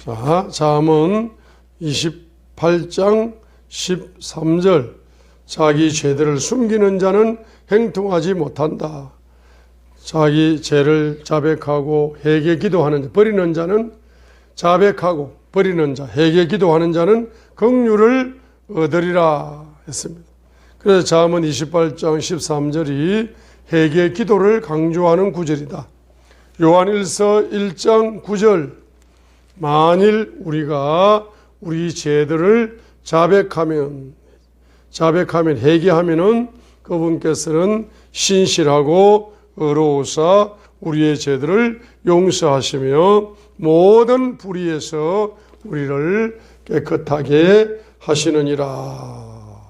자, 잠언 28장 13절. 자기 죄들을 숨기는 자는 행통하지 못한다. 자기 죄를 자백하고 회개 기도하는 자, 버리는 자는 자백하고 버리는 자, 회개 기도하는 자는 긍휼을 얻으리라 했습니다. 그래서 잠언 28장 13절이 회개 기도를 강조하는 구절이다. 요한일서 1장 9절 만일 우리가 우리 죄들을 자백하면 자백하면 회개하면은 그분께서는 신실하고 의로우사 우리의 죄들을 용서하시며 모든 불의에서 우리를 깨끗하게 하시느니라.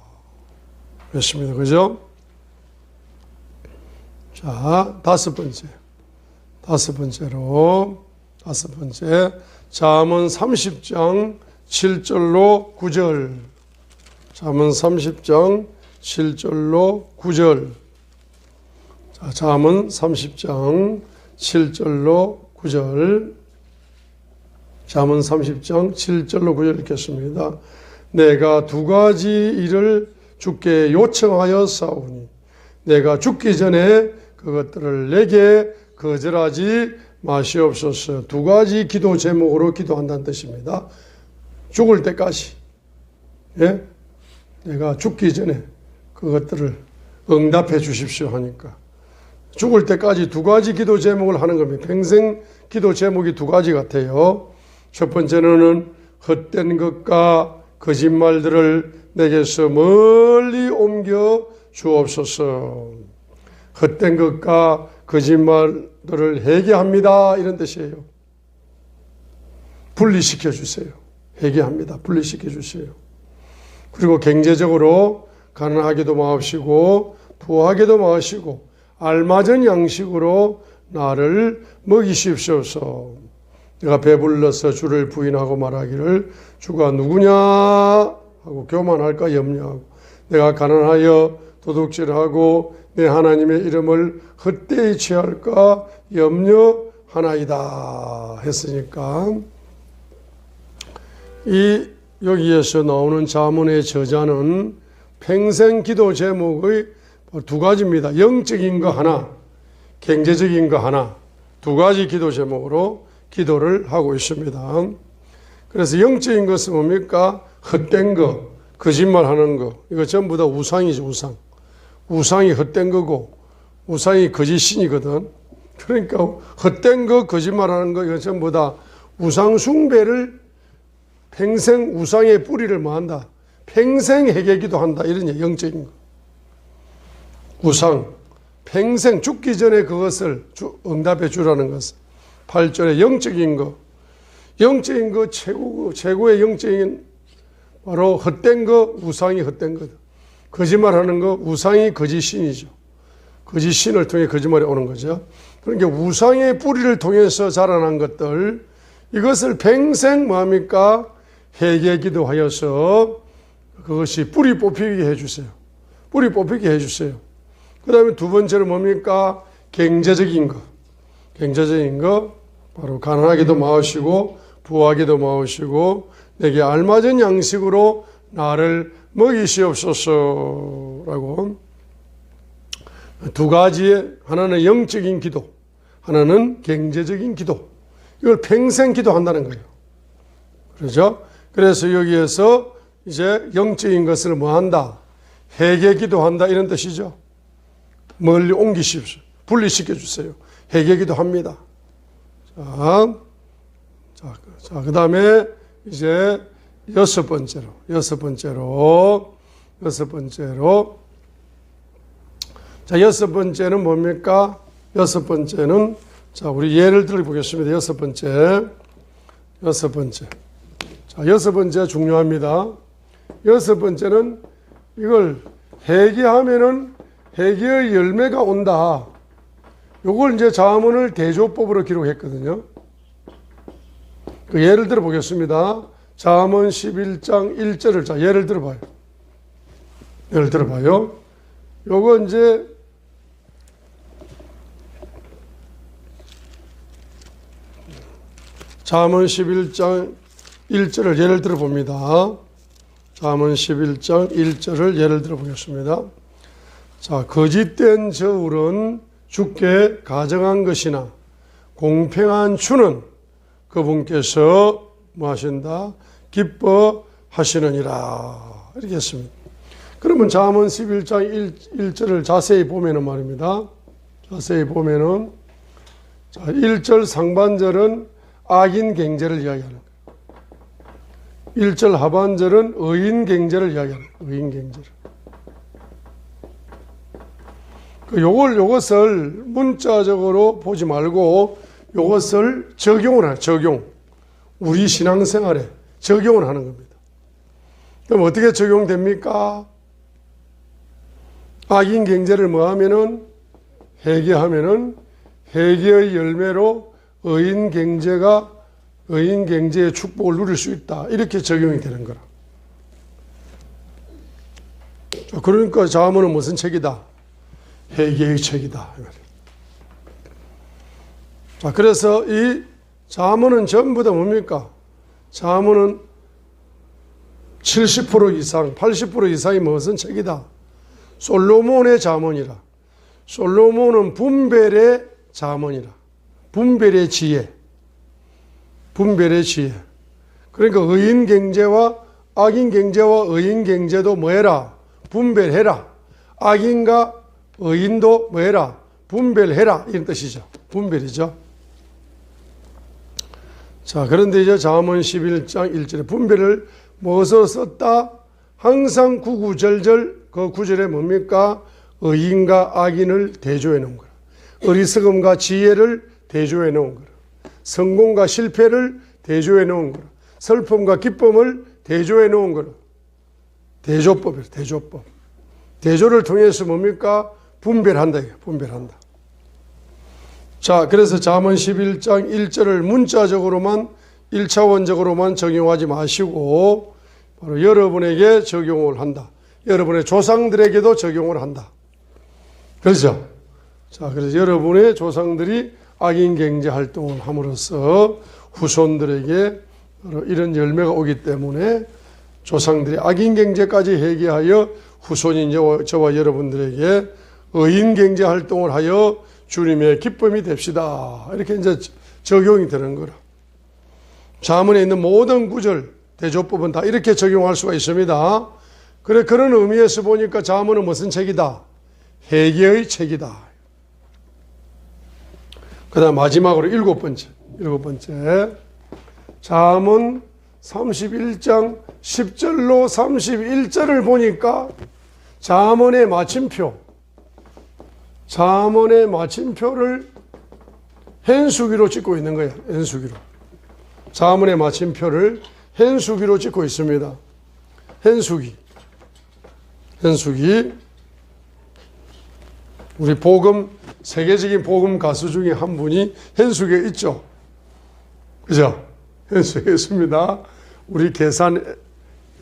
그렇습니다. 그죠? 자, 다섯 번째. 다섯 번째로, 다섯 번째. 잠언 30장 7절로 9절. 잠언 30장 7절로 9절. 자, 잠언 30장 7절로 9절. 잠언 30장 7절로 9절 읽겠습니다. 내가 두 가지 일을 주께 요청하여 싸우니 내가 죽기 전에 그것들을 내게 거절하지 마시옵소서. 두 가지 기도 제목으로 기도한다는 뜻입니다. 죽을 때까지. 예? 내가 죽기 전에 그것들을 응답해 주십시오 하니까. 죽을 때까지 두 가지 기도 제목을 하는 겁니다. 평생 기도 제목이 두 가지 같아요. 첫 번째는 헛된 것과 거짓말들을 내게서 멀리 옮겨 주옵소서. 헛된 것과 거짓말들을 회개합니다. 이런 뜻이에요. 분리시켜 주세요. 회개합니다. 분리시켜 주세요. 그리고 경제적으로 가난하게도 마옵시고 부하게도 마시고 알맞은 양식으로 나를 먹이십시오소. 내가 배불러서 주를 부인하고 말하기를 주가 누구냐 하고 교만할까 염려하고 내가 가난하여 도둑질하고 내 하나님의 이름을 헛되이 취할까 염려하나이다 했으니까 이 여기에서 나오는 자문의 저자는 평생 기도 제목의 두 가지입니다. 영적인 거 하나, 경제적인 거 하나, 두 가지 기도 제목으로 기도를 하고 있습니다. 그래서 영적인 것은 뭡니까? 헛된 거, 거짓말 하는 거. 이거 전부 다 우상이죠, 우상. 우상이 헛된 거고, 우상이 거짓신이거든. 그러니까 헛된 거, 거짓말 하는 거, 이거 전부 다 우상 숭배를 평생 우상의 뿌리를 뭐한다? 평생 해결기도 한다. 이런 얘기, 영적인 거. 우상. 평생 죽기 전에 그것을 주, 응답해 주라는 것은 8절에 영적인 거. 영적인 거 최고, 최고의 영적인 바로 헛된 거, 우상이 헛된 거다. 거짓말 하는 거, 우상이 거짓신이죠. 거짓신을 통해 거짓말이 오는 거죠. 그러니까 우상의 뿌리를 통해서 자라난 것들, 이것을 평생 뭐합니까? 회개 기도 하여서 그것이 뿌리 뽑히게 해주세요. 뿌리 뽑히게 해주세요. 그 다음에 두 번째로 뭡니까? 경제적인 거. 경제적인 거, 바로 가난하게도 마으시고, 부하게도 마으시고, 내게 알맞은 양식으로 나를 먹이시옵소서라고 두 가지의 하나는 영적인 기도, 하나는 경제적인 기도. 이걸 평생 기도한다는 거예요. 그렇죠? 그래서 여기에서 이제 영적인 것을 뭐 한다? 회개 기도한다 이런 뜻이죠. 멀리 옮기십시오. 분리시켜 주세요. 회개 기도합니다. 자, 자, 자, 그 다음에 이제 여섯 번째로, 여섯 번째로, 여섯 번째로. 자, 여섯 번째는 뭡니까? 여섯 번째는, 자, 우리 예를 들어 보겠습니다. 여섯 번째. 여섯 번째. 자, 여섯 번째 중요합니다. 여섯 번째는 이걸 회개하면은 회개의 열매가 온다. 요걸 이제 자문을 대조법으로 기록했거든요. 그 예를 들어 보겠습니다. 잠언 11장 1절을 자 예를 들어 봐요. 예를 들어 봐요. 요거 이제 잠언 11장 1절을 예를 들어 봅니다. 잠언 11장 1절을 예를 들어 보겠습니다. 자, 거짓된 저울은 주께 가정한 것이나 공평한 주는 그분께서 뭐 하신다? 기뻐하시느니라. 이렇게 했습니다. 그러면 잠언 11장 1, 1절을 자세히 보면은 말입니다. 자세히 보면은 자, 1절 상반절은 악인 경제를 이야기하는 거예요. 1절 하반절은 의인 경제를 이야기하는 거예요. 의인 경제를. 그 요걸 요것을 문자적으로 보지 말고 요것을 적용을 하는 적용. 우리 신앙생활에 적용을 하는 겁니다. 그럼 어떻게 적용됩니까? 악인 경제를 뭐 하면은 회개하면은 회개의 열매로 의인 경제가 의인 경제의 축복을 누릴 수 있다. 이렇게 적용이 되는 거라. 자, 그러니까 자문은 무슨 책이다? 회개의 책이다. 자, 그래서 이 자문은 전부 다 뭡니까? 자문은 70% 이상, 80% 이상이 무슨 책이다? 솔로몬의 자문이라. 솔로몬은 분별의 자문이라. 분별의 지혜. 분별의 지혜. 그러니까 의인 경제와 악인 경제와 의인 경제도 뭐해라? 분별해라. 악인과 의인도 뭐해라? 분별해라. 이런 뜻이죠. 분별이죠. 자, 그런데 이제 자문 11장 1절에 분별을 무엇으로 썼다? 항상 구구절절 그 구절에 뭡니까? 의인과 악인을 대조해 놓은 거라. 어리석음과 지혜를 대조해 놓은 거라. 성공과 실패를 대조해 놓은 거라. 슬픔과 기쁨을 대조해 놓은 거라. 대조법이에요. 대조법. 대조를 통해서 뭡니까? 분별한다. 이게 분별한다. 자, 그래서 잠언 11장 1절을 문자적으로만 1차원적으로만 적용하지 마시고 바로 여러분에게 적용을 한다. 여러분의 조상들에게도 적용을 한다. 그렇죠? 자, 그래서 여러분의 조상들이 악인 경제 활동을 함으로써 후손들에게 이런 열매가 오기 때문에 조상들이 악인 경제까지 회개하여 후손인 저와 여러분들에게 의인 경제 활동을 하여 주님의 기쁨이 됩시다. 이렇게 이제 적용이 되는 거라. 자문에 있는 모든 구절, 대조법은 다 이렇게 적용할 수가 있습니다. 그래, 그런 의미에서 보니까 자문은 무슨 책이다? 회개의 책이다. 그 다음 마지막으로 일곱 번째, 일곱 번째. 자문 31장 10절로 31절을 보니까 자문의 마침표, 자문의 마침표를 현수기로 찍고 있는 거야. 현수기로. 자문의 마침표를 현수기로 찍고 있습니다. 현수기. 현수기. 우리 복음, 세계적인 복음 가수 중에 한 분이 현수기에 있죠. 그죠? 현수기에 있습니다. 우리 계산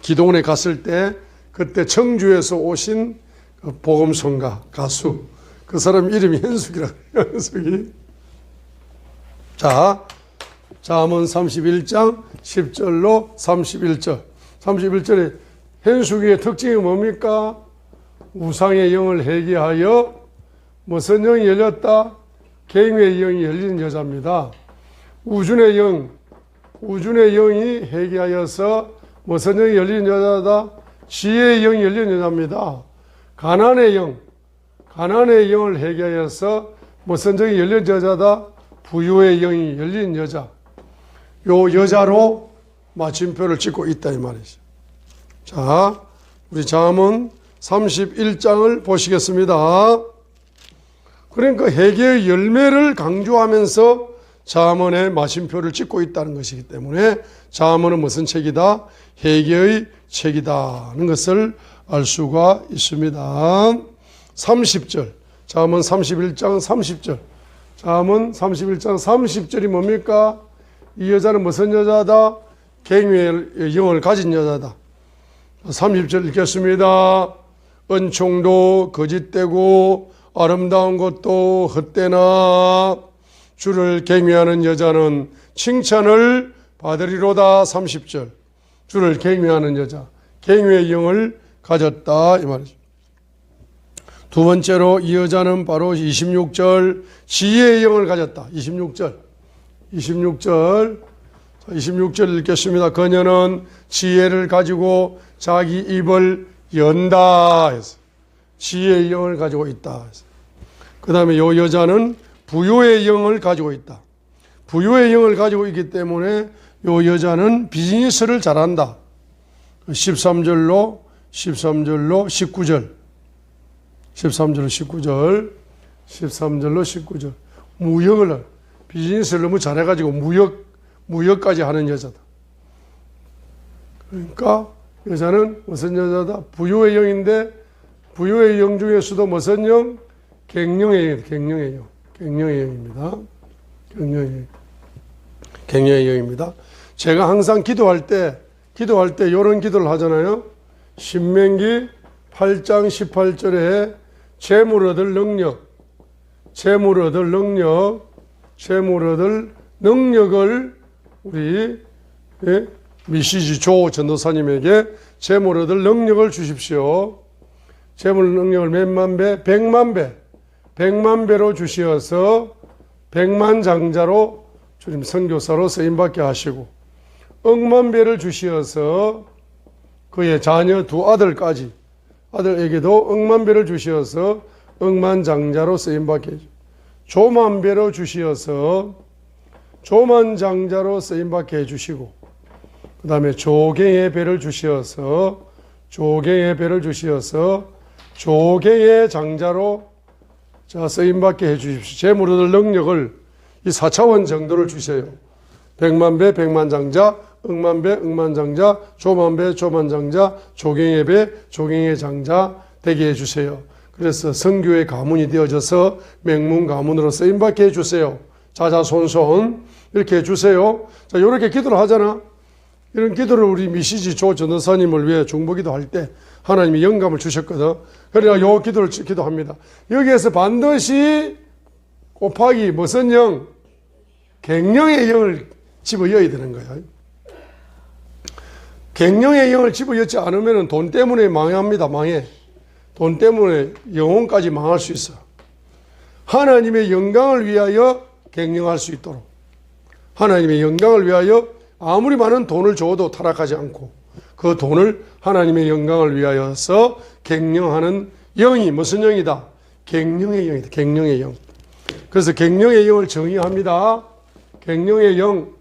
기도원에 갔을 때 그때 청주에서 오신 그 복음성가 가수 그 사람 이름이 현숙이라고 해요. 현숙이. 자, 잠언 31장 10절로 31절. 31절에 현숙이의 특징이 뭡니까? 우상의 영을 회개하여 무슨 영이 열렸다? 갱의 영이 열린 여자입니다. 우준의 영, 우준의 영이 회개하여서 무슨 영이 열린 여자다? 지혜의 영이 열린 여자입니다. 가난의 영, 가난의 영을 회개하여서 무슨 영이 열린 여자다? 부유의 영이 열린 여자. 요 여자로 마침표를 찍고 있다 이 말이죠. 자, 우리 잠언 31장을 보시겠습니다. 그러니까 회개의 열매를 강조하면서 잠언의 마침표를 찍고 있다는 것이기 때문에 잠언은 무슨 책이다? 회개의 책이다는 것을 알 수가 있습니다. 30절. 잠언 31장 30절. 잠언 31장 30절이 뭡니까? 이 여자는 무슨 여자다? 갱의 영을 가진 여자다. 30절 읽겠습니다. 은총도 거짓되고 아름다운 것도 헛되나 주를 갱위하는 여자는 칭찬을 받으리로다 30절 주를 경외하는 여자 경외의 영을 가졌다 이 말이죠. 두 번째로 이 여자는 바로 26절 지혜의 영을 가졌다. 26절. 26절. 자, 26절 읽겠습니다. 그녀는 지혜를 가지고 자기 입을 연다 해서 지혜의 영을 가지고 있다. 그 다음에 요 여자는 부요의 영을 가지고 있다. 부요의 영을 가지고 있기 때문에 요 여자는 비즈니스를 잘한다. 13절로 13절로 19절 13절로 19절 13절로 19절 무역을 비즈니스를 너무 잘해가지고 무역 무역까지 하는 여자다. 그러니까 여자는 무슨 여자다? 부유의 영인데 부유의 영 중에서도 무슨 영? 갱령의 영, 갱령의 영, 갱령의 영입니다. 갱령의 영, 갱령의 영입니다. 제가 항상 기도할 때 기도할 때 이런 기도를 하잖아요. 신명기 8장 18절에 재물 얻을 능력, 재물 얻을 능력, 재물 얻을 능력을 우리 예? 미시지 조 전도사님에게 재물 얻을 능력을 주십시오. 재물 능력을 몇만 배? 백만 배. 백만 배로 주시어서 백만 장자로 주님 선교사로 쓰임받게 하시고 억만 배를 주시어서 그의 자녀 두 아들까지 아들에게도 억만 배를 주시어서 억만 장자로 쓰임받게 해주 조만 배로 주시어서 조만 장자로 쓰임받게 해주시고 그 다음에 조개의 배를 주시어서 조개의 배를 주시어서 조개의 장자로 자 쓰임받게 해주십시오. 재물 얻을 능력을 이 4차원 정도를 주세요. 백만 배, 백만 장자, 억만 배, 억만 장자, 조만 배, 조만 장자, 조경의 장자 되게 해주세요. 그래서 성교의 가문이 되어져서 맹문 가문으로 쓰임받게 해주세요. 자자손손 이렇게 해주세요. 자 이렇게 기도를 하잖아. 이런 기도를 우리 미시지 조 전도사님을 위해 중보기도 할 때 하나님이 영감을 주셨거든. 그래서 요 기도를 기도합니다. 여기에서 반드시 곱하기 무슨 영? 갱령의 영을 집어여야 되는 거야. 갱령의 영을 집어넣지 않으면 돈 때문에 망합니다. 망해. 돈 때문에 영혼까지 망할 수 있어. 하나님의 영광을 위하여 갱령할 수 있도록. 하나님의 영광을 위하여 아무리 많은 돈을 줘도 타락하지 않고 그 돈을 하나님의 영광을 위하여서 갱령하는 영이 무슨 영이다? 갱령의 영이다. 갱령의 영. 그래서 갱령의 영을 정의합니다. 갱령의 영.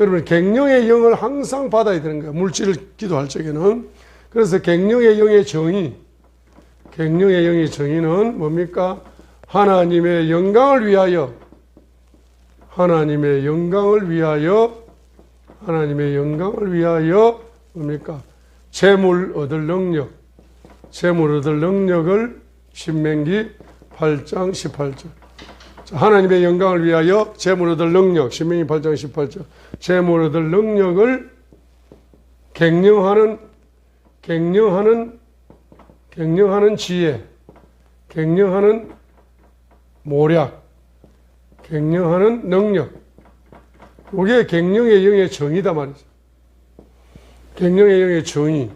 여러분, 갱령의 영을 항상 받아야 되는 거예요. 물질을 기도할 적에는. 그래서 갱령의 영의 정의, 갱령의 영의 정의는 뭡니까? 하나님의 영광을 위하여, 하나님의 영광을 위하여, 하나님의 영광을 위하여, 뭡니까? 재물 얻을 능력, 재물 얻을 능력을 신명기 8장 18절. 하나님의 영광을 위하여 재물 얻을 능력, 신명기 8장 18절. 재물 얻을 능력을 갱령하는, 갱령하는, 갱령하는 지혜, 갱령하는 모략, 갱령하는 능력. 이게 갱령의 영의 정의다 말이죠. 갱령의 영의 정의.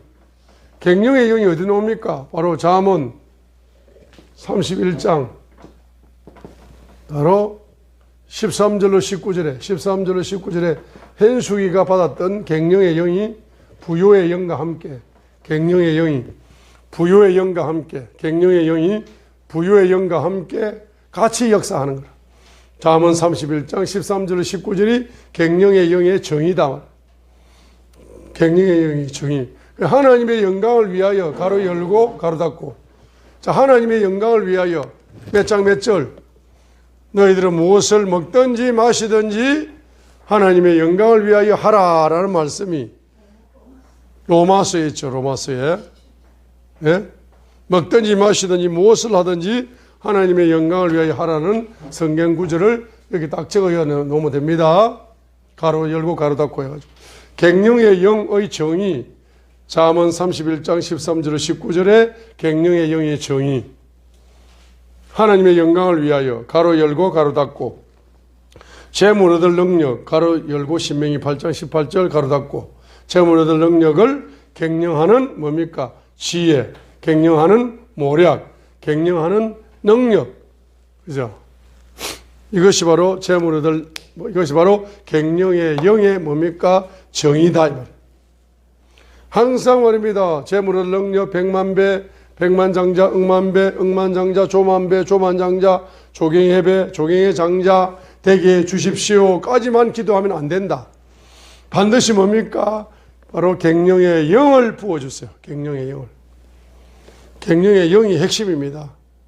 갱령의 영이 어디 나옵니까? 바로 잠언 31장 바로 13절로 19절에 13절로 19절에 hen수기가 받았던 갱령의 영이 부요의 영과 함께 갱령의 영이 부요의 영과 함께 갱령의 영이 부요의 영과 함께 같이 역사하는 거라. 잠언 31장 13절로 19절이 갱령의 영의 정의다. 갱령의 영의 정의. 하나님의 영광을 위하여 가로 열고 가로 닫고 자 하나님의 영광을 위하여 몇 장 몇 절 너희들은 무엇을 먹든지 마시든지 하나님의 영광을 위하여 하라라는 말씀이 로마서에 있죠. 로마서에 예? 먹든지 마시든지 무엇을 하든지 하나님의 영광을 위하여 하라는 성경 구절을 여기 딱 적어 놓으면 됩니다. 가로 열고 가로 닫고 해가지고 갱령의 영의 정의 잠언 31장 13절 19절에 갱령의 영의 정의 하나님의 영광을 위하여 가로 열고 가로 닫고 재물 얻을 능력 가로 열고 신명이 8장 18절 가로 닫고 재물 얻을 능력을 갱령하는 뭡니까? 지혜, 갱령하는 모략, 갱령하는 능력. 그죠? 이것이 바로 재물 얻을 뭐 이것이 바로 갱령의 영의 뭡니까? 정의다. 항상 말입니다. 재물 얻을 능력 백만 배, 백만 장자, 억만 배, 억만 장자, 조만 배, 조만 장자, 조경의 장자 해 주십시오까지만 기도하면 안 된다. 반드시 뭡니까? 바로 갱령의 영을 부어주세요. 갱령의 영을. 갱령의 영이 핵심입니다.